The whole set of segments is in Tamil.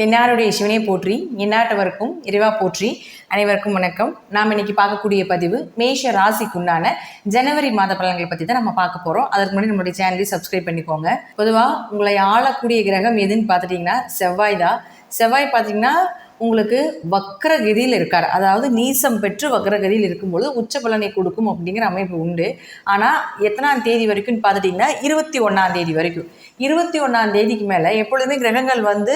தென்னாருடைய சிவனை போற்றி இந்நாட்டவருக்கும் இறைவா போற்றி. அனைவருக்கும் வணக்கம். நாம் இன்னைக்கு பார்க்கக்கூடிய பதிவு மேஷ ராசிக்குண்டான ஜனவரி மாத பலன்களை பற்றி தான் நம்ம பார்க்க போகிறோம் அதற்கு முன்னாடி நம்மளுடைய சேனலையும் சப்ஸ்கிரைப் பண்ணிக்கோங்க. பொதுவாக உங்களை ஆளக்கூடிய கிரகம் எதுன்னு பார்த்துட்டிங்கன்னா செவ்வாய் தான். செவ்வாய் பார்த்தீங்கன்னா உங்களுக்கு வக்ரகதியில் இருக்கார். அதாவது நீசம் பெற்று வக்கரகதியில் இருக்கும்பொழுது உச்ச பலனை கொடுக்கும் அப்படிங்கிற அமைப்பு உண்டு. ஆனால் எத்தனாம் தேதி வரைக்கும்னு பார்த்துட்டிங்கன்னா இருபத்தி ஒன்றாம் தேதி வரைக்கும். இருபத்தி ஒன்றாம் தேதிக்கு மேலே எப்பொழுதுமே கிரகங்கள் வந்து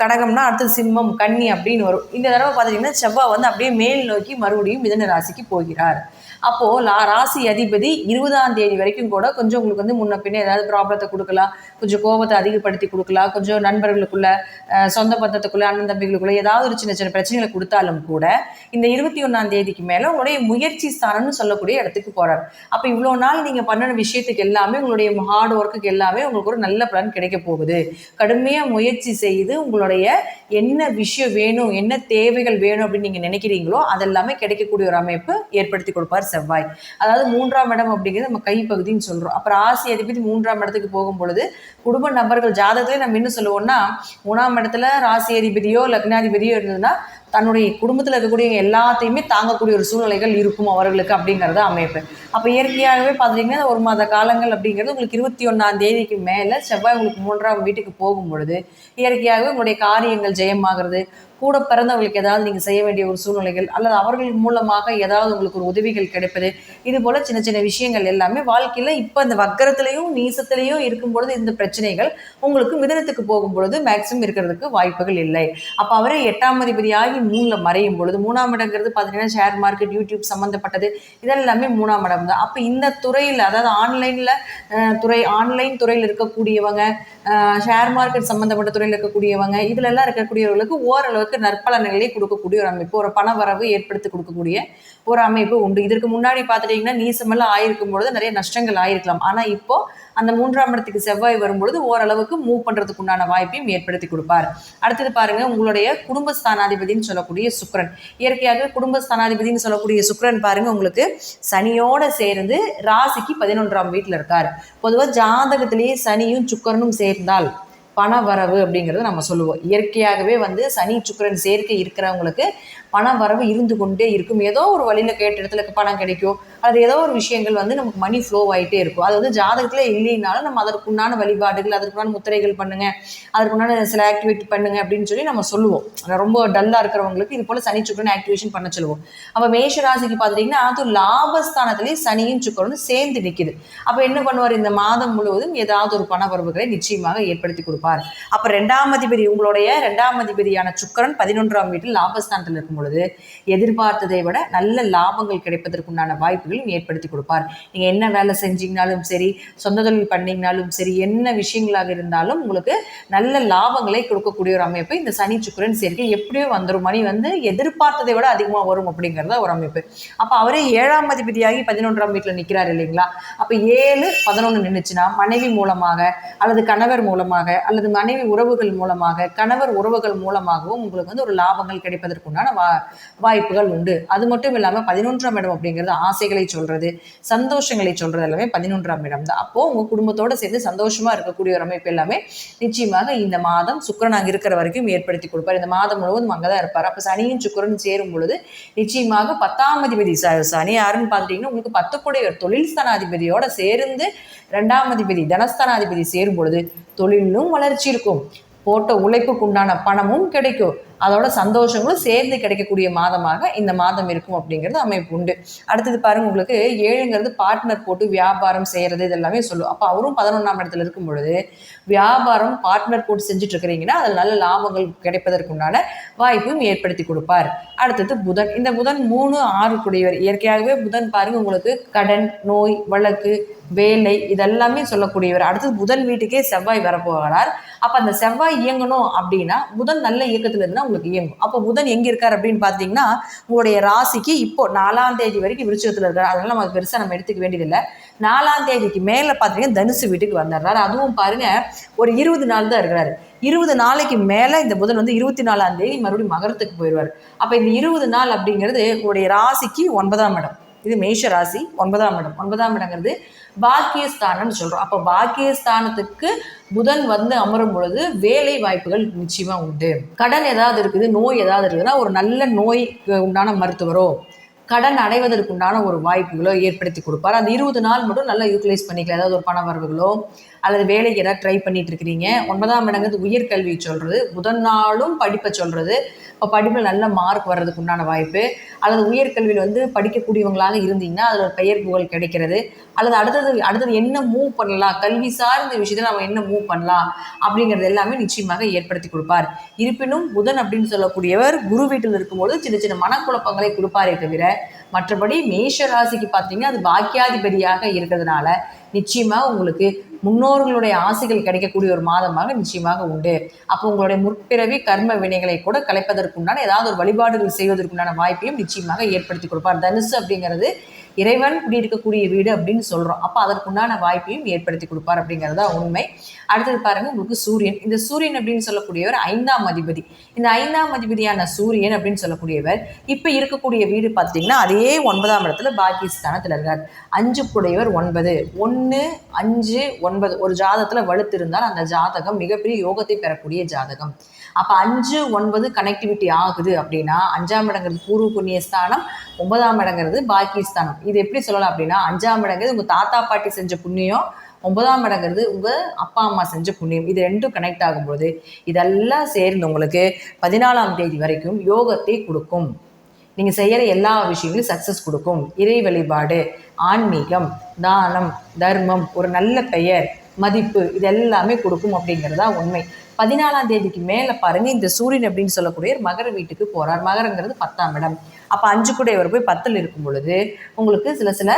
கடகம்னா அடுத்து சிம்மம் கன்னி அப்படின்னு வரும். இந்த தடவை பார்த்துட்டிங்கன்னா செவ்வாய் வந்து அப்படியே மேல் நோக்கி மறுபடியும் மிதன ராசிக்கு போகிறார். அப்போது லா ராசி அதிபதி இருபதாம் தேதி வரைக்கும் கூட கொஞ்சம் உங்களுக்கு வந்து முன்ன பின்ன ஏதாவது ப்ராப்ளத்தை கொடுக்கலாம். கொஞ்சம் கோபத்தை அதிகப்படுத்தி கொடுக்கலாம். கொஞ்சம் நண்பர்களுக்குள்ள சொந்த பந்தத்துக்குள்ள அண்ணன் தம்பிகளுக்குள்ள ஏதாவது ஒரு சின்ன சின்ன பிரச்சனைகளை கொடுத்தாலும் கூட இந்த இருபத்தி ஒன்றாம் தேதிக்கு மேலே உங்களுடைய முயற்சி ஸ்தானம்னு சொல்லக்கூடிய இடத்துக்கு போகிறார் அப்போ இவ்வளோ நாள் நீங்கள் பண்ணின விஷயத்துக்கு எல்லாமே உங்களுடைய ஹார்ட் ஒர்க்குக்கு எல்லாமே உங்களுக்கு ஒரு நல்ல பலன் கிடைக்க போகுது. கடுமையாக முயற்சி செய்து உங்களுடைய என்ன விஷயம் வேணும் என்ன தேவைகள் வேணும் அப்படின்னு நீங்கள் நினைக்கிறீங்களோ அதெல்லாமே கிடைக்கக்கூடிய ஒரு அமைப்பு ஏற்படுத்தி கொடுப்பார். செவ்வாய். அதாவது மூன்றாம் இடம் அப்படிங்கிறது நம்ம கைப்பகுதின்னு சொல்கிறோம் அப்புறம் ராசி அதிபதி மூன்றாம் இடத்துக்கு போகும் பொழுது குடும்ப நபர்கள் ஜாதகத்திலே நம்ம என்ன சொல்லுவோம்னா மூணாம் இடத்துல ராசி அதிபதியோ லக்னாதிபதியோ இருந்ததுன்னா தன்னுடைய குடும்பத்தில் இருக்கக்கூடிய எல்லாத்தையுமே தாங்கக்கூடிய ஒரு சூழ்நிலைகள் இருக்கும் அவர்களுக்கு அப்படிங்கிறத அமைப்பு. அப்போ இயற்கையாகவே பார்த்துட்டிங்கன்னா ஒரு மாத காலங்கள் அப்படிங்கிறது உங்களுக்கு இருபத்தி ஒன்றாம் தேதிக்கு மேலே செவ்வாய் உங்களுக்கு மூன்றாம் வீட்டுக்கு போகும் பொழுது இயற்கையாகவே உங்களுடைய காரியங்கள் ஜெயமாகிறது. கூட பிறந்தவங்களுக்கு ஏதாவது நீங்கள் செய்ய வேண்டிய ஒரு சூழ்நிலைகள் அல்லது அவர்கள் மூலமாக ஏதாவது உங்களுக்கு ஒரு உதவிகள் கிடைப்பது இது போல் சின்ன சின்ன விஷயங்கள் எல்லாமே வாழ்க்கையில் இப்போ இந்த வக்கரத்துலேயும் நீசத்துலேயும் இருக்கும் பொழுது இந்த பிரச்சனைகள் உங்களுக்கு மிதனத்துக்கு போகும் பொழுது மேக்ஸிமம் இருக்கிறதுக்கு வாய்ப்புகள் இல்லை. அப்போ அவரே எட்டாம் அதிபதியாகி மூணில் மறையும் பொழுது மூணாம் இடங்கிறது பார்த்தீங்கன்னா ஷேர் மார்க்கெட் யூடியூப் சம்மந்தப்பட்டது இதெல்லாமே மூணாம் இடம் தான். அப்போ இந்த துறையில் அதாவது ஆன்லைனில் துறை ஆன்லைன் துறையில் இருக்கக்கூடியவங்க ஷேர் மார்க்கெட் சம்மந்தப்பட்ட துறையில் இருக்கக்கூடியவங்க இதுலெல்லாம் இருக்கக்கூடியவர்களுக்கு ஓரளவு ஓரளவுக்கு நற்பலன்களை கொடுக்கக்கூடிய ஒரு அமைப்பு ஒரு பண வரவு ஏற்படுத்தி கொடுக்கக்கூடிய ஒரு அமைப்பு உண்டு. இதற்கு முன்னாடி பார்த்துட்டிங்கன்னா நீசமெல்லாம் ஆயிருக்கும் பொழுது நிறைய நஷ்டங்கள் ஆயிருக்கலாம். ஆனால் இப்போ அந்த மூன்றாம் இடத்துக்கு செவ்வாய் வரும்பொழுது ஓரளவுக்கு மூவ் பண்ணுறதுக்கு உண்டான வாய்ப்பையும் ஏற்படுத்தி கொடுப்பார். அடுத்தது பாருங்க உங்களுடைய குடும்பஸ்தானாதிபதினு சொல்லக்கூடிய சுக்கரன். இயற்கையாக குடும்பஸ்தானாதிபதினு சொல்லக்கூடிய சுக்கரன் பாருங்க உங்களுக்கு சனியோட சேர்ந்து ராசிக்கு பதினொன்றாம் வீட்டில் இருக்கார். பொதுவாக ஜாதகத்திலேயே சனியும் சுக்கிரனும் சேர்ந்தால் பண வரவு அப்படிங்கிறத நம்ம சொல்லுவோம். இயற்கையாகவே வந்து சனி சுக்கிரன் சேர்க்கை இருக்கிறவங்களுக்கு பண வரவு இருந்து கொண்டே இருக்கும். ஏதோ ஒரு வழியில் கேட்ட இடத்துல பணம் கிடைக்கும். அது ஏதோ ஒரு விஷயங்கள் வந்து நமக்கு மணி ஃப்ளோ ஆகிட்டே இருக்கும். அது வந்து ஜாதகத்தில் இல்லைனாலும் நம்ம அதற்குண்டான வழிபாடுகள் அதற்குண்டான முத்திரைகள் பண்ணுங்க அதற்குண்டான சில ஆக்டிவேட் பண்ணுங்க அப்படின்னு சொல்லி நம்ம சொல்லுவோம். ரொம்ப டல்லாக இருக்கிறவங்களுக்கு இது போல் சனி சுக்கரன் ஆக்டிவேஷன் பண்ண சொல்லுவோம். அப்போ மேஷ ராசிக்கு பார்த்துட்டிங்கன்னா அது லாபஸ்தானத்திலேயே சனியும் சுக்கரனும் சேர்ந்து நிற்கிது அப்போ என்ன பண்ணுவார்? இந்த மாதம் முழுவதும் ஏதாவது ஒரு பண வரவுகளை நிச்சயமாக ஏற்படுத்தி கொடுப்பார். அப்போ ரெண்டாம் அதிபதி உங்களுடைய ரெண்டாம் அதிபதியான சுக்கரன் பதினொன்றாம் வீட்டில் லாபஸ்தானத்தில் இருக்கும் பொழுது எதிர்பார்த்ததை விட நல்ல லாபங்கள் கிடைப்பதற்குண்டான வாய்ப்புகளையும் ஏற்படுத்தி கொடுப்பார். நீங்கள் என்ன வேலை செஞ்சீங்கனாலும் சரி சொந்த தொழில் பண்ணீங்கனாலும் சரி என்ன விஷயங்களாக இருந்தாலும் உங்களுக்கு நல்ல லாபங்களை கொடுக்கக்கூடிய ஒரு அமைப்பு இந்த சனி சுக்கிரன் சேர்க்கை எப்படியோ வந்துடும் மணி வந்து எதிர்பார்த்ததை விட அதிகமாக வரும் அப்படிங்கிறத ஒரு அமைப்பு. அப்போ அவரே ஏழாம் அதிபதியாகி பதினொன்றாம் வீட்டில் நிற்கிறார் இல்லைங்களா? அப்போ ஏழு பதினொன்று நின்றுச்சுன்னா மனைவி மூலமாக அல்லது கணவர் மூலமாக அல்லது மனைவி உறவுகள் மூலமாக கணவர் உறவுகள் மூலமாகவும் உங்களுக்கு வந்து ஒரு லாபங்கள் கிடைப்பதற்குண்டான வாய்ப்புகள் உண்டு. அது மட்டும் இல்லாமல் பதினொன்றாம் இடம் அப்படிங்கிறது ஆசைகளை சொல்றது சந்தோஷங்களை சொல்றது எல்லாமே பதினொன்றாம் இடம் தான். அப்போ உங்க குடும்பத்தோட சேர்ந்து சந்தோஷமா இருக்கக்கூடிய ஒரு அமைப்பு எல்லாமே நிச்சயமாக இந்த மாதம் சுக்கிரன் அங்கே இருக்கிற வரைக்கும் ஏற்படுத்தி கொடுப்பார். இந்த மாதம் முழுவதும் அங்கே தான் இருப்பார். அப்போ சனியும் சுக்கரன் சேரும் பொழுது நிச்சயமாக பத்தாம் அதிபதி ச- சனி யாருன்னு பார்த்துட்டீங்கன்னா உங்களுக்கு பத்துக்குடைய தொழில் ஸ்தானாதிபதியோட சேர்ந்து ரெண்டாம் அதிபதி தனஸ்தானாதிபதி சேரும் பொழுது தொழிலும் வளர்ச்சி இருக்கும். போட்ட உழைப்புக்கு உண்டான பணமும் கிடைக்கும். அதோட சந்தோஷங்களும் சேர்ந்து கிடைக்கக்கூடிய மாதமாக இந்த மாதம் இருக்கும் அப்படிங்கிறது அமைப்பு உண்டு. அடுத்தது பாருங்க உங்களுக்கு ஏழுங்கிறது பார்ட்னர் போட்டு வியாபாரம் செய்யறது இதெல்லாமே சொல்லும். அப்போ அவரும் பதினொன்றாம் இடத்துல இருக்கும் பொழுது வியாபாரம் பார்ட்னர் போட்டு செஞ்சுட்டு இருக்கிறீங்கன்னா அதில் நல்ல லாபங்கள் கிடைப்பதற்குண்டான வாய்ப்பும் ஏற்படுத்தி கொடுப்பார். அடுத்தது புதன். இந்த புதன் மூணு ஆறு கூடியவர் இயற்கையாகவே புதன் பாருங்க உங்களுக்கு கடன் நோய் வழக்கு வேலை இதெல்லாமே சொல்லக்கூடியவர். அடுத்தது புதன் வீட்டுக்கே செவ்வாய் வரப்போகிறார். அப்போ அந்த செவ்வாய் இயங்கணும் அப்படின்னா புதன் நல்ல இயக்கத்தில் இருந்தால் உங்களுக்கு இயங்கும். அப்போ புதன் எங்கே இருக்கார் அப்படின்னு பார்த்தீங்கன்னா உங்களுடைய ராசிக்கு இப்போ நாலாம் தேதி வரைக்கும் விருச்சகத்தில் இருக்கார். அதனால நம்ம பெருசாக நம்ம எடுத்துக்க வேண்டியதில்லை. நாலாம் தேதிக்கு மேலே பார்த்தீங்கன்னா தனுசு வீட்டுக்கு வந்துடுறாரு அதுவும் பாருங்க ஒரு இருபது நாள் தான் இருக்கிறாரு. இருபது நாளைக்கு மேலே இந்த புதன் வந்து இருபத்தி நாலாம் தேதி மறுபடியும் மகரத்துக்கு போயிடுவார். அப்போ இந்த இருபது நாள் அப்படிங்கிறது உங்களுடைய ராசிக்கு ஒன்பதாம் இடம். இது மேஷ ராசி ஒன்பதாம் இடம். ஒன்பதாம் இடங்கிறது பாக்கியஸ்தானம்னு சொல்கிறோம் அப்போ பாக்கியஸ்தானத்துக்கு புதன் வந்து அமரும் பொழுது வேலை வாய்ப்புகள் நிச்சயமாக உண்டு. கடன் ஏதாவது இருக்குது நோய் ஏதாவது இருக்குதுன்னா ஒரு நல்ல நோய் உண்டான மருத்துவரோ கடன் அடைவதற்குண்டான ஒரு வாய்ப்புகளோ ஏற்படுத்தி கொடுப்பார். அந்த இருபது நாள் மட்டும் நல்லா யூட்டிலைஸ் பண்ணிக்கலாம். ஏதாவது ஒரு பண வரவுகளோ அல்லது வேலைக்கு ஏதாவது ட்ரை பண்ணிட்டு இருக்கிறீங்க. ஒன்பதாம் இடங்கிறது உயர்கல்வி சொல்றது. புதன் நாளும் படிப்பை சொல்றது. இப்போ படிப்பில் நல்ல மார்க் வர்றதுக்கு உண்டான வாய்ப்பு அல்லது உயர்கல்வியில் வந்து படிக்கக்கூடியவங்களாக இருந்தீங்கன்னா அதில் ஒரு பெயர் புகழ் கிடைக்கிறது. அல்லது அடுத்தது அடுத்தது என்ன மூவ் பண்ணலாம்? கல்வி சார்ந்த விஷயத்தில் நம்ம என்ன மூவ் பண்ணலாம்? அப்படிங்கிறது எல்லாமே நிச்சயமாக ஏற்படுத்தி கொடுப்பார். இருப்பினும் புதன் அப்படின்னு சொல்லக்கூடியவர் குரு வீட்டில் இருக்கும்போது சின்ன சின்ன மனக்குழப்பங்களை கொடுப்பாரே தவிர மற்றபடி மேஷ ராசிக்கு பார்த்தீங்கன்னா அது பாக்கியாதிபதியாக இருக்கிறதுனால நிச்சயமாக உங்களுக்கு முன்னோர்களுடைய ஆசைகள் கிடைக்கக்கூடிய ஒரு மாதமாக நிச்சயமாக உண்டு. அப்போ உங்களுடைய முற்பிறவி கர்ம வினைகளை கூட கலைப்பதற்குண்டான ஏதாவது ஒரு வழிபாடுகள் செய்வதற்குண்டான வாய்ப்பையும் நிச்சயமாக ஏற்படுத்தி கொடுப்பார். தனுசு அப்படிங்கிறது இறைவன் குடியிருக்கக்கூடிய வீடு அப்படின்னு சொல்கிறோம் அப்போ அதற்குண்டான வாய்ப்பையும் ஏற்படுத்தி கொடுப்பார் அப்படிங்கிறது தான் உண்மை. அடுத்தது பாருங்க உங்களுக்கு சூரியன். இந்த சூரியன் அப்படின்னு சொல்லக்கூடியவர் ஐந்தாம் அதிபதி. இந்த ஐந்தாம் அதிபதியான சூரியன் அப்படின்னு சொல்லக்கூடியவர் இப்போ இருக்கக்கூடிய வீடு பார்த்தீங்கன்னா அதே ஒன்பதாம் இடத்துல பாகிஸ்தானத்தில் இருக்கார். அஞ்சு குடையவர் ஒன்பது. ஒன்று அஞ்சு ஒன்பது. ஒரு ஜாதகத்தில் வலுத்து இருந்தால் அந்த ஜாதகம் மிகப்பெரிய யோகத்தை பெறக்கூடிய ஜாதகம். அப்போ அஞ்சு ஒன்பது கனெக்டிவிட்டி ஆகுது அப்படின்னா அஞ்சாம் இடங்கிறது பூர்வ புண்ணிய ஸ்தானம் ஒன்பதாம் இடங்கிறது பாகிஸ்தானம் இது எப்படி சொல்லலாம் அப்படின்னா அஞ்சாம் இடங்கிறது உங்கள் தாத்தா பாட்டி செஞ்ச புண்ணியம் ஒன்பதாம் இடங்கிறது உங்கள் அப்பா அம்மா செஞ்ச புண்ணியம். இது ரெண்டும் கனெக்ட் ஆகும்போது இதெல்லாம் சேர்ந்து உங்களுக்கு பதினாலாம் தேதி வரைக்கும் யோகத்தை கொடுக்கும். நீங்கள் செய்கிற எல்லா விஷயங்களும் சக்ஸஸ் கொடுக்கும். இறை வழிபாடு ஆன்மீகம் தானம் தர்மம் ஒரு நல்ல பெயர் மதிப்பு இது எல்லாமே கொடுக்கும் அப்படிங்கிறதா உண்மை. பதினாலாம் தேதிக்கு மேலே பாருங்க இந்த சூரியன் அப்படின்னு சொல்லக்கூடிய மகர வீட்டுக்கு போறார். மகரங்கிறது பத்தாம் இடம். அப்போ அஞ்சு கூடையவர் போய் பத்தில் இருக்கும் பொழுது உங்களுக்கு சில சில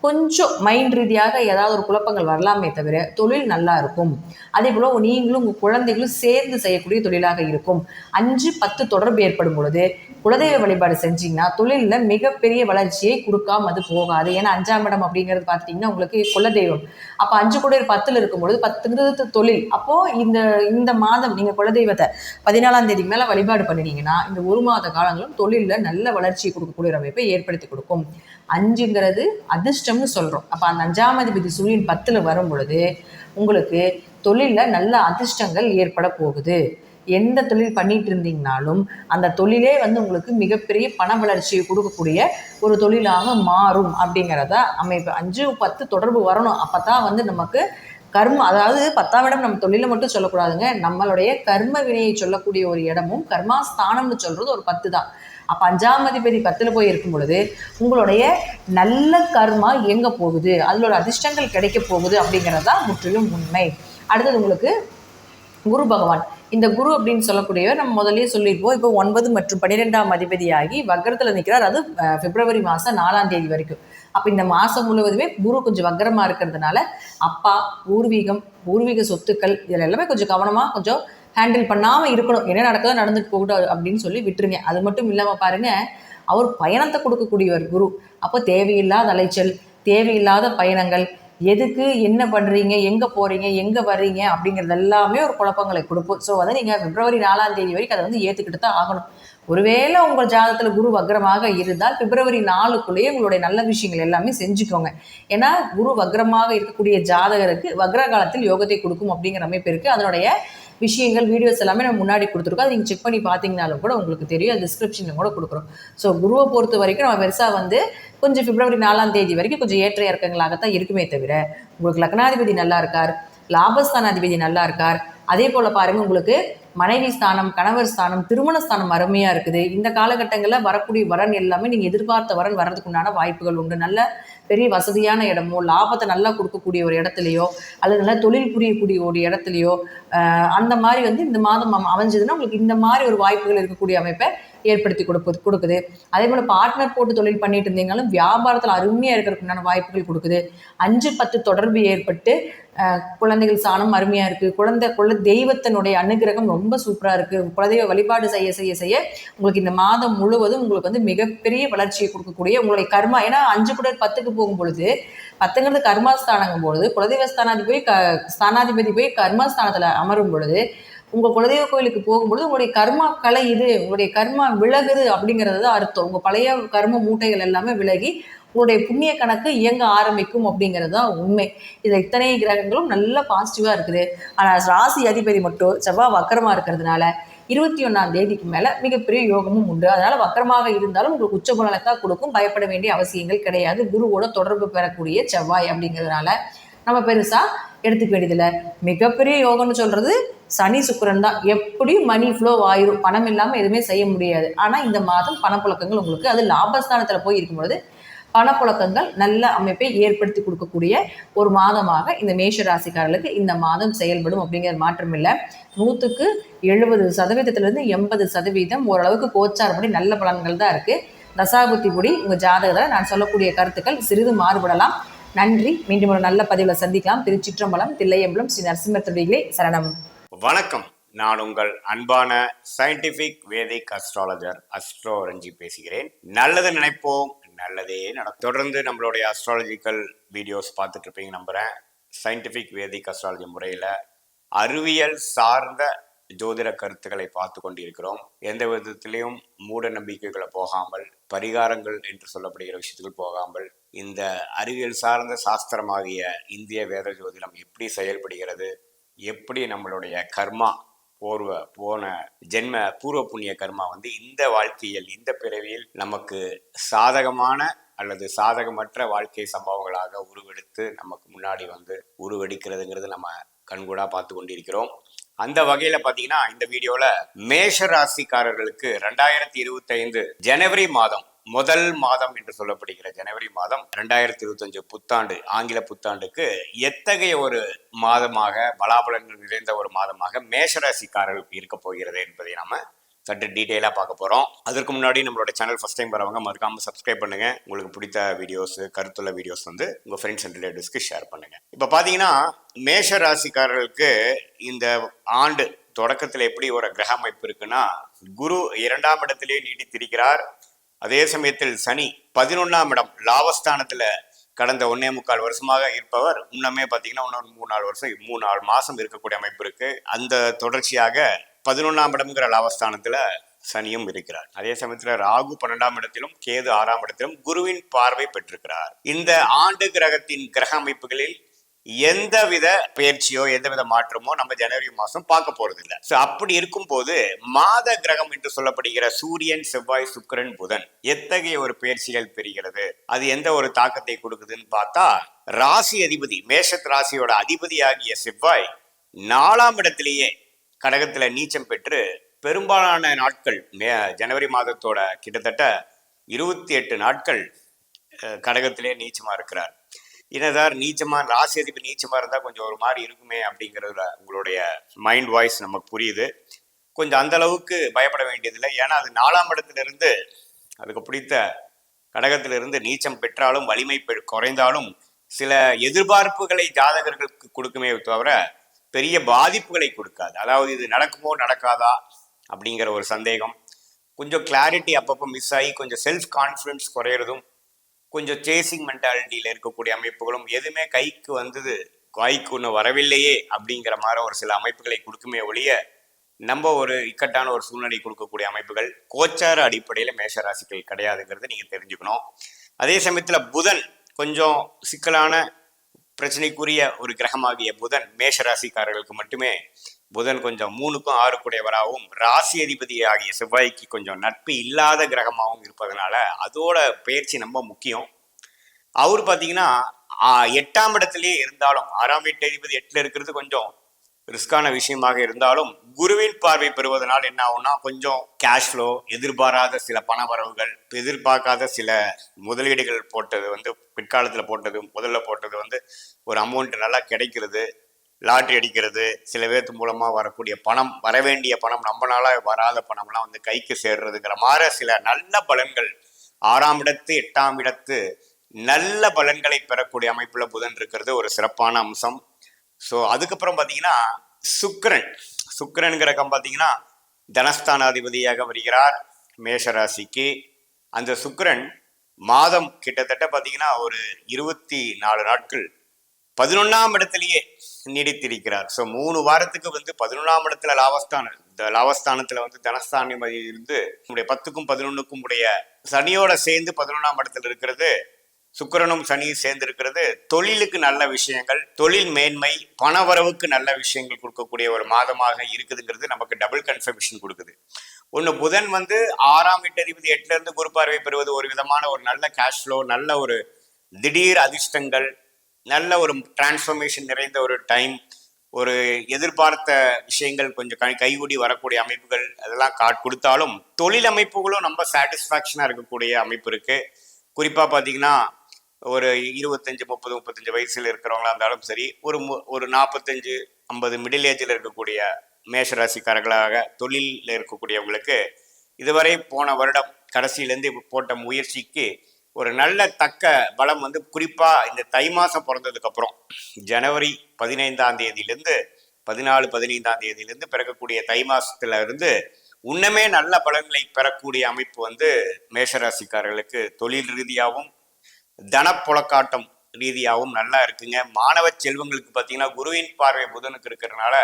கொஞ்சம் மைண்ட் ரீதியாக ஏதாவது ஒரு குழப்பங்கள் வரலாமே தவிர தொழில் நல்லா இருக்கும். அதே போல் நீங்களும் உங்கள் குழந்தைகளும் சேர்ந்து செய்யக்கூடிய தொழிலாக இருக்கும். அஞ்சு பத்து தொடர்பு ஏற்படும் பொழுது குலதெய்வ வழிபாடு செஞ்சீங்கன்னா தொழிலில் மிகப்பெரிய வளர்ச்சியை கொடுக்காம அது போகாது. ஏன்னா அஞ்சாம் இடம் அப்படிங்கிறது பார்த்தீங்கன்னா உங்களுக்கு குலதெய்வம். அப்போ அஞ்சு கூட பத்தில் இருக்கும் பொழுது பத்துங்கிறது தொழில். அப்போது இந்த இந்த மாதம் நீங்கள் குலதெய்வத்தை பதினாலாம் தேதி மேலே வழிபாடு பண்ணினீங்கன்னா இந்த ஒரு மாத காலங்களும் தொழிலில் நல்ல வளர்ச்சியை கொடுக்கக்கூடிய அமைப்பை ஏற்படுத்தி கொடுக்கும். அஞ்சுங்கிறது அதிர்ஷ்டம்னு சொல்கிறோம் அப்போ அந்த அஞ்சாம் அதிபதி சூரியன் பத்தில் வரும் பொழுது உங்களுக்கு தொழிலில் நல்ல அதிர்ஷ்டங்கள் ஏற்பட போகுது. எந்த தொழில் பண்ணிட்டு இருந்தீங்கனாலும் அந்த தொழிலே வந்து உங்களுக்கு மிகப்பெரிய பண வளர்ச்சியை கொடுக்கக்கூடிய ஒரு தொழிலாக மாறும் அப்படிங்கிறத அமைப்பு. அஞ்சு பத்து தொடர்பு வரணும். அப்போ தான் வந்து நமக்கு கர்ம அதாவது பத்தாம் இடம் நம்ம தொழிலை மட்டும் சொல்லக்கூடாதுங்க. நம்மளுடைய கர்ம வினையை சொல்லக்கூடிய ஒரு இடமும் கர்மாஸ்தானம்னு சொல்கிறது ஒரு பத்து தான். அப்போ அஞ்சாம் அதிபதி பத்தில் போய் இருக்கும் பொழுது உங்களுடைய நல்ல கர்மா எங்கே போகுது. அதில் ஒரு அதிர்ஷ்டங்கள் கிடைக்க போகுது அப்படிங்கிறது தான் முற்றிலும் உண்மை. அடுத்தது உங்களுக்கு குரு பகவான். இந்த குரு அப்படின்னு சொல்லக்கூடியவர் நம்ம முதல்லயே சொல்லியிருப்போம். இப்போ ஒன்பது மற்றும் பன்னிரெண்டாம் அதிபதியாகி வக்கரத்தில் நிற்கிறார் அது பிப்ரவரி மாதம் நாலாம் தேதி வரைக்கும். அப்போ இந்த மாதம் முழுவதுமே குரு கொஞ்சம் வக்கரமாக இருக்கிறதுனால அப்பா பூர்வீகம் பூர்வீக சொத்துக்கள் இதில் எல்லாமே கொஞ்சம் கவனமாக கொஞ்சம் ஹேண்டில் பண்ணாமல் இருக்கணும். என்ன நடக்குதோ நடந்துட்டு போகட்டும் அப்படின்னு சொல்லி விட்டுருங்க. அது மட்டும் இல்லாமல் பாருங்க அவர் பயணத்தை கொடுக்கக்கூடியவர் குரு. அப்போ தேவையில்லாத அலைச்சல் தேவையில்லாத பயணங்கள் எதுக்கு என்ன பண்ணுறீங்க எங்கே போகிறீங்க எங்கே வர்றீங்க அப்படிங்கிறது எல்லாமே ஒரு குழப்பங்களை கொடுக்கும். ஸோ வந்து நீங்கள் பிப்ரவரி நாலாம் தேதி வரைக்கும் அதை வந்து ஏற்றுக்கிட்டு தான் ஆகணும். ஒருவேளை உங்கள் ஜாதகத்தில் குரு வக்ரமாக இருந்தால் பிப்ரவரி நாலுக்குள்ளேயே உங்களுடைய நல்ல விஷயங்கள் எல்லாமே செஞ்சுக்கோங்க. ஏன்னா குரு வக்ரமாக இருக்கக்கூடிய ஜாதகருக்கு வக்ர காலத்தில் யோகத்தை கொடுக்கும் அப்படிங்கிற அமைப்பு இருக்குது அதனுடைய விஷயங்கள் வீடியோஸ் எல்லாமே நம்ம முன்னாடி கொடுத்துருக்கோம். அதை நீங்கள் செக் பண்ணி பார்த்தீங்கனாலும் கூட உங்களுக்கு தெரியும். அது டிஸ்கிரிப்ஷனில் கூட கொடுக்குறோம். ஸோ குருவை பொறுத்த வரைக்கும் நம்ம பெருசாக வந்து கொஞ்சம் பிப்ரவரி நாலாம் தேதி வரைக்கும் கொஞ்சம் ஏற்ற இறக்கங்களாகத்தான் இருக்குமே தவிர உங்களுக்கு லக்னாதிபதி நல்லா இருக்கார் லாபஸ்தானாதிபதி நல்லா இருக்கார். அதே போல் பாருங்க உங்களுக்கு மனைவி ஸ்தானம் கணவர் ஸ்தானம் திருமண ஸ்தானம் அருமையாக இருக்குது. இந்த காலகட்டங்களில் வரக்கூடிய வரன் எல்லாமே நீங்கள் எதிர்பார்த்த வரன் வர்றதுக்கு உண்டான வாய்ப்புகள் உண்டு. நல்ல பெரிய வசதியான இடமோ லாபத்தை நல்லா கொடுக்கக்கூடிய ஒரு இடத்துலையோ அல்லது நல்லா தொழில் புரியக்கூடிய ஒரு இடத்துலையோ அந்த மாதிரி வந்து இந்த மாதம் அமைஞ்சதுன்னா உங்களுக்கு இந்த மாதிரி ஒரு வாய்ப்புகள் இருக்கக்கூடிய அமைப்பை ஏற்படுத்தி கொடுப்பது கொடுக்குது. அதே போல் பார்ட்னர் போட்டு தொழில் பண்ணிட்டு இருந்தீங்கனாலும் வியாபாரத்தில் அருமையாக இருக்கிறதுக்குண்டான வாய்ப்புகள் கொடுக்குது. அஞ்சு பத்து தொடர்பு ஏற்பட்டு குழந்தைகள் சாணம் அருமையாக இருக்குது குழந்தை குல தெய்வத்தினுடைய அனுகிரகம் ரொம்ப சூப்பராக இருக்குது குலதெய்வ வழிபாடு செய்ய செய்ய செய்ய உங்களுக்கு இந்த மாதம் முழுவதும் உங்களுக்கு வந்து மிகப்பெரிய வளர்ச்சியை கொடுக்கக்கூடிய உங்களுடைய கர்மா. ஏன்னா அஞ்சு கூட பத்துக்கு போகும் பொழுது பத்துங்கிறது கர்மாஸ்தானங்கும் பொழுது குலதெய்வ ஸ்தானாதிபதி போய் க ஸ்தானாதிபதி போய் கர்மஸ்தானத்தில் அமரும் பொழுது உங்கள் குலதெய்வ கோயிலுக்கு போகும்பொழுது உங்களுடைய கர்மா இது உங்களுடைய கர்மா விலகுது அப்படிங்கிறது தான் அர்த்தம். உங்கள் பழைய கர்ம மூட்டைகள் எல்லாமே விலகி உங்களுடைய புண்ணிய கணக்கு இயங்க ஆரம்பிக்கும் அப்படிங்கிறது தான் உண்மை. இதில் இத்தனை கிரகங்களும் நல்ல பாசிட்டிவாக இருக்குது. ஆனால் ராசி அதிபதி மட்டும் செவ்வாய் வக்கரமாக இருக்கிறதுனால இருபத்தி ஒன்றாம் தேதிக்கு மேலே மிகப்பெரிய யோகமும் உண்டு. அதனால வக்கரமாக இருந்தாலும் உங்களுக்கு உச்ச கொடுக்கும். பயப்பட வேண்டிய அவசியங்கள் கிடையாது. குருவோட தொடர்பு பெறக்கூடிய செவ்வாய் அப்படிங்கிறதுனால நம்ம பெருசா எடுத்துக்க வேண்டியதில்லை. மிகப்பெரிய யோகம்னு சொல்றது சனி சுக்கரன் தான். எப்படியும் மணி ஃப்ளோ ஆயிரும். பணம் இல்லாமல் எதுவுமே செய்ய முடியாது. ஆனால் இந்த மாதம் பணப்புழக்கங்கள் உங்களுக்கு அது லாபஸ்தானத்தில் போய் இருக்கும்பொழுது பணப்புழக்கங்கள் நல்ல அமைப்பை ஏற்படுத்தி கொடுக்கக்கூடிய ஒரு மாதமாக இந்த மேஷ ராசிக்காரர்களுக்கு இந்த மாதம் செயல்படும் அப்படிங்கிற மாற்றம் இல்லை. நூற்றுக்கு எழுபது சதவீதத்திலிருந்து எண்பது சதவீதம் ஓரளவுக்கு கோச்சாரப்படி நல்ல பலன்கள் தான் இருக்குது தசாபுத்தி படி உங்கள் ஜாதகத்தில் நான் சொல்லக்கூடிய கருத்துக்கள் சிறிது மாறுபடலாம். நன்றி. மீண்டும் ஒரு நல்ல பதிவில் சந்திக்கலாம். திருச்சிற்றம்பலம் தில்லையம்பலம் ஸ்ரீ நரசிம்மர் சரணம். வணக்கம். நான் உங்கள் அன்பான scientific vedic astrologer astro Ranji பேசுகிறேன். நல்லது நினைப்போம் நல்லதே நடக்கும். தொடர்ந்து நம்மளுடைய அஸ்ட்ராலஜிக்கல் வீடியோஸ் பார்த்துட்டு இருப்பீங்க நம்புகிறேன் சயின்டிஃபிக் வேதிக் அஸ்ட்ராலஜி முறையில் அறிவியல் சார்ந்த ஜோதிட கருத்துக்களை பார்த்து கொண்டிருக்கிறோம். எந்த விதத்திலையும் மூட நம்பிக்கைகளை போகாமல் பரிகாரங்கள் என்று சொல்லப்படுகிற விஷயத்துக்கு போகாமல் இந்த அறிவியல் சார்ந்த சாஸ்திரமாகிய இந்திய வேத ஜோதிடம் எப்படி செயல்படுகிறது எப்படி நம்மளுடைய கர்மா போர்வ போன ஜென்ம பூர்வ புண்ணிய கர்மா வந்து இந்த வாழ்க்கையில் இந்த பிறவியில் நமக்கு சாதகமான அல்லது சாதகமற்ற வாழ்க்கை சம்பவங்களாக உருவெடுத்து நமக்கு முன்னாடி வந்து உருவெடுக்கிறதுங்கிறது நம்ம கண்கூடாக பார்த்து கொண்டிருக்கிறோம். அந்த வகையில பாத்தீங்கன்னா இந்த வீடியோல மேஷ ராசிக்காரர்களுக்கு ரெண்டாயிரத்தி இருபத்தி ஐந்து ஜனவரி மாதம் முதல் மாதம் என்று சொல்லப்படுகிற ஜனவரி மாதம் ரெண்டாயிரத்தி இருபத்தஞ்சு புத்தாண்டு ஆங்கில புத்தாண்டுக்கு எத்தகைய ஒரு மாதமாக பலாபலங்கள் நிறைந்த ஒரு மாதமாக மேஷராசிக்காரர்களுக்கு இருக்க போகிறது என்பதை நாம சற்று டீட்டெயிலாக பார்க்க போகிறோம் அதற்கு முன்னாடி நம்மளோட சேனல் ஃபஸ்ட் டைம் வரவங்க மறக்காமல் சப்ஸ்கிரைப் பண்ணுங்கள் உங்களுக்கு பிடித்த வீடியோஸ் கருத்துள்ள வீடியோஸ் வந்து உங்கள் ஃப்ரெண்ட்ஸ் அண்ட் ரிலேட்டிவ்ஸ்க்கு ஷேர் பண்ணுங்கள் இப்போ பார்த்தீங்கன்னா மேஷ ராசிக்காரர்களுக்கு இந்த ஆண்டு தொடக்கத்தில் எப்படி ஒரு கிரக அமைப்பு இருக்குன்னா குரு இரண்டாம் இடத்திலே நீடித்திருக்கிறார். அதே சமயத்தில் சனி பதினொன்றாம் இடம் லாவஸ்தானத்தில் கடந்த ஒன்னே முக்கால் வருஷமாக இருப்பவர். இன்னமே பார்த்தீங்கன்னா இன்னொரு மூணு நாலு வருஷம் மூணு நாலு மாதம் இருக்கக்கூடிய அமைப்பு இருக்குது அந்த தொடர்ச்சியாக பதினொன்னாம் இடம்ங்கிற லாபஸ்தானத்துல சனியும் இருக்கிறார். அதே சமயத்துல ராகு பன்னெண்டாம் இடத்திலும் கேது ஆறாம் இடத்திலும் குருவின் பார்வை பெற்றிருக்கிறார். இந்த ஆண்டு கிரகத்தின் கிரக அமைப்புகளில் எந்த வித பயிற்சியோ எந்த வித மாற்றமோ நம்ம ஜனவரி மாசம் பார்க்க போறது இல்லை ஸோ அப்படி இருக்கும்போது மாத கிரகம் என்று சொல்லப்படுகிற சூரியன் செவ்வாய் சுக்கிரன் புதன் எத்தகைய ஒரு பயிற்சிகள் பெறுகிறது? அது எந்த ஒரு தாக்கத்தை கொடுக்குதுன்னு பார்த்தா ராசி அதிபதி மேஷத் ராசியோட அதிபதியாகிய செவ்வாய் நாலாம் இடத்திலேயே கடகத்தில் நீச்சம் பெற்று பெரும்பாலான நாட்கள் மே ஜனவரி மாதத்தோட கிட்டத்தட்ட இருபத்தி எட்டு நாட்கள் கடகத்திலே நீச்சமாக இருக்கிறார். இனதார் நீச்சமாக ராசி அதிபர் நீச்சமாக இருந்தால் கொஞ்சம் ஒரு மாதிரி இருக்குமே அப்படிங்கிறதுல உங்களுடைய மைண்ட் வாய்ஸ் நமக்கு புரியுது. கொஞ்சம் அந்த அளவுக்கு பயப்பட வேண்டியதில்லை. ஏன்னா அது நாலாம் இடத்துலேருந்து அதுக்கு பிடித்த கடகத்திலிருந்து நீச்சம் பெற்றாலும் வலிமை பெ- குறைந்தாலும் சில எதிர்பார்ப்புகளை ஜாதகர்களுக்கு கொடுக்குமே தவிர பெரிய பாதிப்புகளை கொடுக்காது. அதாவது இது நடக்குமோ நடக்காதா அப்படிங்கிற ஒரு சந்தேகம். கொஞ்சம் கிளாரிட்டி அப்பப்போ மிஸ் ஆகி கொஞ்சம் செல்ஃப் கான்ஃபிடன்ஸ் குறையிறதும் கொஞ்சம் சேசிங் மென்டாலிட்டியில் இருக்கக்கூடிய அமைப்புகளும் எதுவுமே கைக்கு வந்தது வாய்க்கு ஒன்று வரவில்லையே அப்படிங்கிற மாதிரி ஒரு சில அமைப்புகளை கொடுக்குமே ஒழிய நம்ம ஒரு இக்கட்டான ஒரு சூழ்நிலை கொடுக்கக்கூடிய அமைப்புகள் கோச்சார அடிப்படையில் மேஷராசிகள் கிடையாதுங்கிறத நீங்கள் தெரிஞ்சுக்கணும். அதே சமயத்தில் புதன் கொஞ்சம் சிக்கலான பிரச்சனைக்குரிய ஒரு கிரகமாகிய புதன் மேஷ ராசிக்காரர்களுக்கு மட்டுமே புதன் கொஞ்சம் மூணுக்கும் ஆறுக்குடையவராகவும் ராசி அதிபதி ஆகிய செவ்வாய்க்கு கொஞ்சம் நட்பு இல்லாத கிரகமாகவும் இருப்பதனால அதோட பயிற்சி ரொம்ப முக்கியம். அவர் பார்த்தீங்கன்னா எட்டாம் இடத்துலயே இருந்தாலும் ஆறாம் வீட்டு அதிபதி எட்டுல இருக்கிறது கொஞ்சம் ரிஸ்கான விஷயமாக இருந்தாலும் குருவின் பார்வை பெறுவதனால் என்ன ஆகும்னா கொஞ்சம் கேஷ் ஃப்ளோ எதிர்பாராத சில பண வரவுகள் எதிர்பார்க்காத சில முதலீடுகள் போட்டது வந்து பிற்காலத்தில் போட்டது முதல்ல போட்டது வந்து ஒரு அமௌண்ட் நல்லா கிடைக்கிறது லாட்ரி அடிக்கிறது சில பேர்த்து மூலமாக வரக்கூடிய பணம் வரவேண்டிய பணம் நம்மளால வராத பணம்லாம் வந்து கைக்கு சேர்றதுங்கிற மாதிரி சில நல்ல பலன்கள் ஆறாம் இடத்து எட்டாம் இடத்து நல்ல பலன்களை பெறக்கூடிய அமைப்பில் புதன் இருக்கிறது ஒரு சிறப்பான அம்சம். ஸோ அதுக்கப்புறம் பார்த்தீங்கன்னா சுக்கிரன். சுக்கிரன் கிரகம் பார்த்தீங்கன்னா தனஸ்தானாதிபதியாக வருகிறார் மேஷராசிக்கு. அந்த சுக்கரன் மாதம் கிட்டத்தட்ட பார்த்தீங்கன்னா ஒரு இருபத்தி நாலு நாட்கள் பதினொன்றாம் இடத்துலயே நீடித்திருக்கிறார். ஸோ மூணு வாரத்துக்கு வந்து பதினொன்றாம் இடத்துல லாபஸ்தானம் இந்த லாபஸ்தானத்தில் வந்து தனஸ்தானிபதி இருந்து நம்முடைய பத்துக்கும் பதினொன்றுக்கும் உடைய சனியோட சேர்ந்து பதினொன்றாம் இடத்துல இருக்கிறது. சுக்கிரனும் சனியும் சேர்ந்திருக்கிறது. தொழிலுக்கு நல்ல விஷயங்கள் தொழில் மேன்மை பணவரவுக்கு நல்ல விஷயங்கள் கொடுக்கக்கூடிய ஒரு மாதமாக இருக்குதுங்கிறது நமக்கு டபுள் கன்ஃபர்மேஷன் கொடுக்குது. ஒன்று புதன் வந்து ஆறாம் எட்டு அதிபதி எட்டுலேருந்து குரு பார்வை பெறுவது ஒரு விதமான ஒரு நல்ல கேஷ் ஃப்ளோ நல்ல ஒரு திடீர் அதிர்ஷ்டங்கள் நல்ல ஒரு டிரான்ஸ்ஃபர்மேஷன் நிறைந்த ஒரு டைம் ஒரு எதிர்பார்த்த விஷயங்கள் கொஞ்சம் கை கைகூடி வரக்கூடிய அமைப்புகள் அதெல்லாம் காட் கொடுத்தாலும் தொழில் அமைப்புகளும் ரொம்ப சாட்டிஸ்ஃபேக்ஷனாக இருக்கக்கூடிய அமைப்பு இருக்குது குறிப்பாக பார்த்தீங்கன்னா ஒரு இருபத்தஞ்சி முப்பது முப்பத்தஞ்சு வயசில் இருக்கிறவங்களா இருந்தாலும் சரி ஒரு மு- ஒரு நாற்பத்தஞ்சு ஐம்பது மிடில் ஏஜில் இருக்கக்கூடிய மேஷராசிக்காரர்களாக தொழிலில் இருக்கக்கூடியவங்களுக்கு இதுவரை போன வருடம் கடைசியிலேருந்து இப்போ போட்ட முயற்சிக்கு ஒரு நல்ல தக்க பலம் வந்து குறிப்பாக இந்த தை மாதம் பிறந்ததுக்கப்புறம் ஜனவரி பதினைந்தாம் தேதியிலேருந்து பதினாலு பதினைந்தாம் தேதியிலேருந்து பிறக்கக்கூடிய தை மாதத்துல இருந்து உன்னமே நல்ல பலன்களை பெறக்கூடிய அமைப்பு வந்து மேஷராசிக்காரர்களுக்கு தொழில் ரீதியாகவும் தனப்புழக்காட்டம் ரீதியாகவும் நல்லா இருக்குங்க. மாணவ செல்வங்களுக்கு பார்த்தீங்கன்னா குருவின் பார்வை புதனுக்கு இருக்கிறதுனால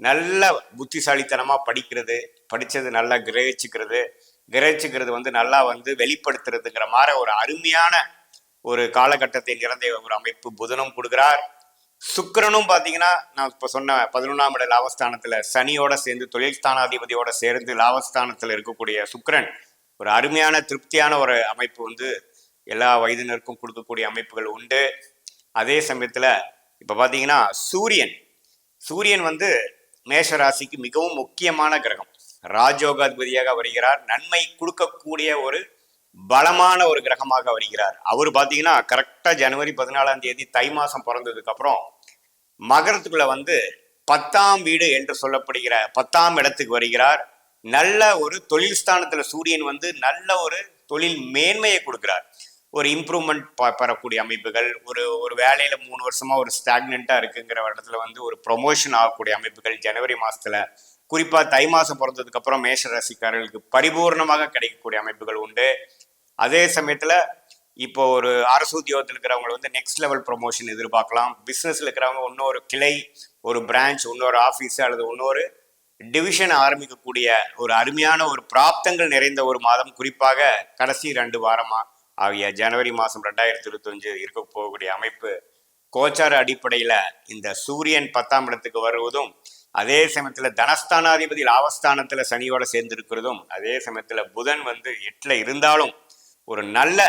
நல்ல புத்திசாலித்தனமாக படிக்கிறது படித்தது நல்லா கிரகிச்சுக்கிறது கிரகிச்சுக்கிறது வந்து நல்லா வந்து வெளிப்படுத்துறதுங்கிற மாதிரி ஒரு அருமையான ஒரு காலகட்டத்தை நிறந்த ஒரு அமைப்பு புதனும் கொடுக்கிறார். சுக்கரனும் பார்த்தீங்கன்னா நான் இப்போ சொன்ன பதினொன்றாம் இட லாபஸ்தானத்தில் சனியோட சேர்ந்து தொழில் ஸ்தானாதிபதியோட சேர்ந்து லாபஸ்தானத்தில் இருக்கக்கூடிய சுக்கரன் ஒரு அருமையான திருப்தியான ஒரு அமைப்பு வந்து எல்லா வயதினருக்கும் கொடுக்கக்கூடிய அமைப்புகள் உண்டு. அதே சமயத்தில் இப்போ பார்த்தீங்கன்னா சூரியன். சூரியன் வந்து மேஷ ராசிக்கு மிகவும் முக்கியமான கிரகம். ராஜோகாதிபதியாக வருகிறார். நன்மை கொடுக்கக்கூடிய ஒரு பலமான ஒரு கிரகமாக வருகிறார். அவர் பார்த்தீங்கன்னா கரெக்டாக ஜனவரி பதினாலாம் தேதி தை மாதம் பிறந்ததுக்கு அப்புறம் மகரத்துக்குள்ள வந்து பத்தாம் வீடு என்று சொல்லப்படுகிற பத்தாம் இடத்துக்கு வருகிறார். நல்ல ஒரு தொழில் ஸ்தானத்தில் சூரியன் வந்து நல்ல ஒரு தொழில் மேன்மையை கொடுக்கிறார். ஒரு இம்ப்ரூவ்மெண்ட் பெறக்கூடிய அமைப்புகள் ஒரு ஒரு வேலையில் மூணு வருஷமாக ஒரு ஸ்டாக்னண்டா இருக்குங்கிற இடத்துல வந்து ஒரு ப்ரொமோஷன் ஆகக்கூடிய அமைப்புகள் ஜனவரி மாதத்தில் குறிப்பாக தை மாதம் பிறந்ததுக்கு அப்புறம் மேஷ ராசிக்காரர்களுக்கு பரிபூர்ணமாக கிடைக்கக்கூடிய அமைப்புகள் உண்டு. அதே சமயத்தில் இப்போ ஒரு அரசு உத்தியோகத்தில் இருக்கிறவங்க வந்து நெக்ஸ்ட் லெவல் ப்ரொமோஷன் எதிர்பார்க்கலாம். பிஸ்னஸில் இருக்கிறவங்க இன்னொரு கிளை ஒரு பிரான்ச் இன்னொரு ஆஃபீஸ் அல்லது இன்னொரு டிவிஷன் ஆரம்பிக்கக்கூடிய ஒரு அருமையான ஒரு பிராப்தங்கள் நிறைந்த ஒரு மாதம் குறிப்பாக கடைசி ரெண்டு வாரமாக ஆகிய ஜனவரி மாதம் ரெண்டாயிரத்தி இருபத்தஞ்சு இருக்க போகக்கூடிய அமைப்பு கோச்சார அடிப்படையில் இந்த சூரியன் பத்தாம் இடத்துக்கு வருவதும் அதே சமயத்தில் தனஸ்தானாதிபதி லாபஸ்தானத்துல சனியோட சேர்ந்திருக்கிறதும் அதே சமயத்தில் புதன் வந்து எட்டில் இருந்தாலும் ஒரு நல்ல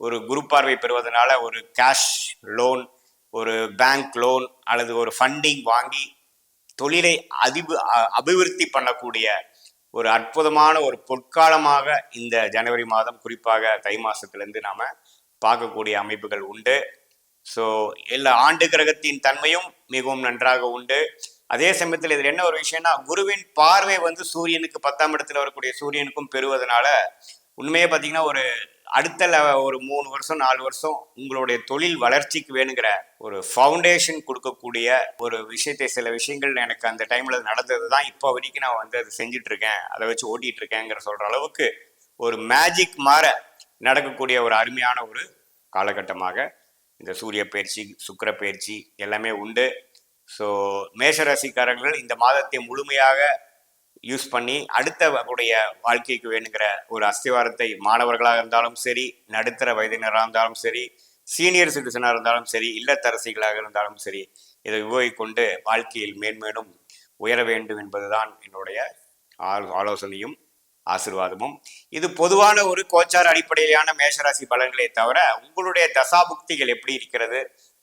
ஒரு குரு பார்வை பெறுவதனால ஒரு கேஷ் லோன் ஒரு பேங்க் லோன் அல்லது ஒரு ஃபண்டிங் வாங்கி தொழிலை அதிபு அபிவிருத்தி பண்ணக்கூடிய ஒரு அற்புதமான ஒரு பொற்காலமாக இந்த ஜனவரி மாதம் குறிப்பாக தை மாதத்துலேருந்து நாம் பார்க்கக்கூடிய அமைப்புகள் உண்டு. ஸோ எல்லா ஆண்டு கிரகத்தின் தன்மையும் மிகவும் நன்றாக உண்டு. அதே சமயத்தில் இதில் என்ன ஒரு விஷயம்னா குருவின் பார்வை வந்து சூரியனுக்கு பத்தாம் இடத்துல வரக்கூடிய சூரியனுக்கும் பெறுவதனால உண்மையே பார்த்தீங்கன்னா ஒரு அடுத்த ஒரு மூணு வருஷம் நாலு வருஷம் உங்களுடைய தொழில் வளர்ச்சிக்கு வேணுங்கிற ஒரு ஃபவுண்டேஷன் கொடுக்கக்கூடிய ஒரு விஷயத்தை சில விஷயங்கள் எனக்கு அந்த டைமில் நடந்தது தான் இப்போ வரைக்கும் நான் வந்து அதை செஞ்சுட்டு இருக்கேன் அதை வச்சு ஓட்டிகிட்டு இருக்கேங்கிற சொல்கிற அளவுக்கு ஒரு மேஜிக் மாற நடக்கக்கூடிய ஒரு அருமையான ஒரு காலகட்டமாக இந்த சூரிய பயிற்சி சுக்கிர பயிற்சி எல்லாமே உண்டு. ஸோ மேஷராசிக்காரர்கள் இந்த மாதத்தை முழுமையாக யூஸ் பண்ணி அடுத்த உடைய வாழ்க்கைக்கு வேணுங்கிற ஒரு அஸ்திவாரத்தை மாணவர்களாக இருந்தாலும் சரி நடுத்தர வயதினராக இருந்தாலும் சரி சீனியர் சிட்டிசனாக இருந்தாலும் சரி இல்லத்தரசிகளாக இருந்தாலும் சரி இதை உபயோகிக்கொண்டு வாழ்க்கையில் மேன்மேலும் உயர வேண்டும் என்பதுதான் என்னுடைய ஆலோசனையும் ஆசிர்வாதமும். இது பொதுவான ஒரு கோச்சார் அடிப்படையிலான மேஷராசி பலன்களே தவிர உங்களுடைய தசாபுக்திகள் எப்படி இருக்கிறது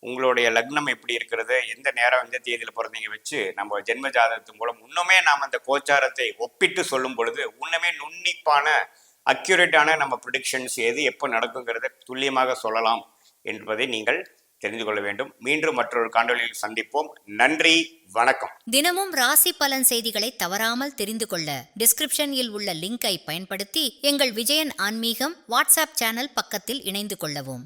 உங்களுடைய லக்னம் எப்படி இருக்கிறது எந்த நேரம் எந்த தேதியில் பிறந்தீங்க வச்சு நம்ம ஜென்ம ஜாதகத்தின் மூலம் இன்னுமே நாம் அந்த கோச்சாரத்தை ஒப்பிட்டு சொல்லும் பொழுது இன்னுமே நுண்ணிப்பான அக்யூரேட்டான நம்ம ப்ரிடிக்ஷன்ஸ் எது எப்போ நடக்குங்கிறத துல்லியமாக சொல்லலாம் என்பதை நீங்கள் தெரிந்து கொள்ள வேண்டும். மீண்டும் மற்றொரு காண்டொலியில் சந்திப்போம். நன்றி வணக்கம். தினமும் ராசி பலன் செய்திகளை தவறாமல் தெரிந்து கொள்ள டிஸ்கிரிப்ஷனில் உள்ள லிங்கை பயன்படுத்தி எங்கள் விஜயன் ஆன்மீகம் வாட்ஸ்அப் சேனல் பக்கத்தில் இணைந்து கொள்ளவும்.